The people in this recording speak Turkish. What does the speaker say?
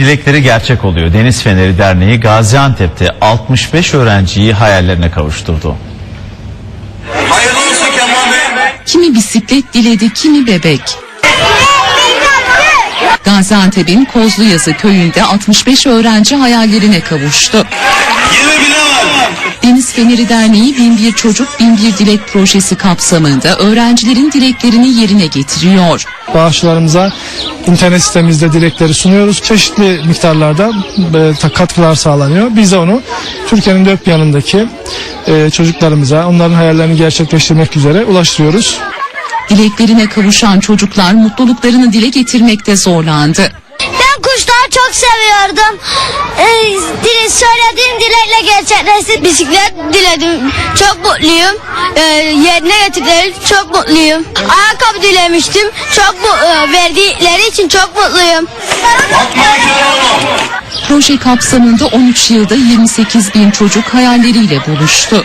dilekleri gerçek oluyor. Deniz Feneri Derneği Gaziantep'te 65 öğrenciyi hayallerine kavuşturdu. Hayırlı olsun Kemal Bey. Kimi bisiklet diledi, kimi bebek. Gaziantep'in Kozluyazı köyünde 65 öğrenci hayallerine kavuştu. Feneri Derneği Binbir Çocuk Binbir Dilek projesi kapsamında öğrencilerin dileklerini yerine getiriyor. bağışçılarımıza internet sitemizde dilekleri sunuyoruz. Çeşitli miktarlarda e, katkılar sağlanıyor. Biz de onu Türkiye'nin dört bir yanındaki e, çocuklarımıza onların hayallerini gerçekleştirmek üzere ulaştırıyoruz. Dileklerine kavuşan çocuklar mutluluklarını dile getirmekte zorlandı. Çok seviyordum. Ee, söylediğim dilekle gerçekleşti. Bisiklet diledim. Çok mutluyum. Ee, yerine getirdiler. Çok mutluyum. Ayakkabı dilemiştim. Çok e, verdikleri için çok mutluyum. Proje kapsamında 13 yılda 28 bin çocuk hayalleriyle buluştu.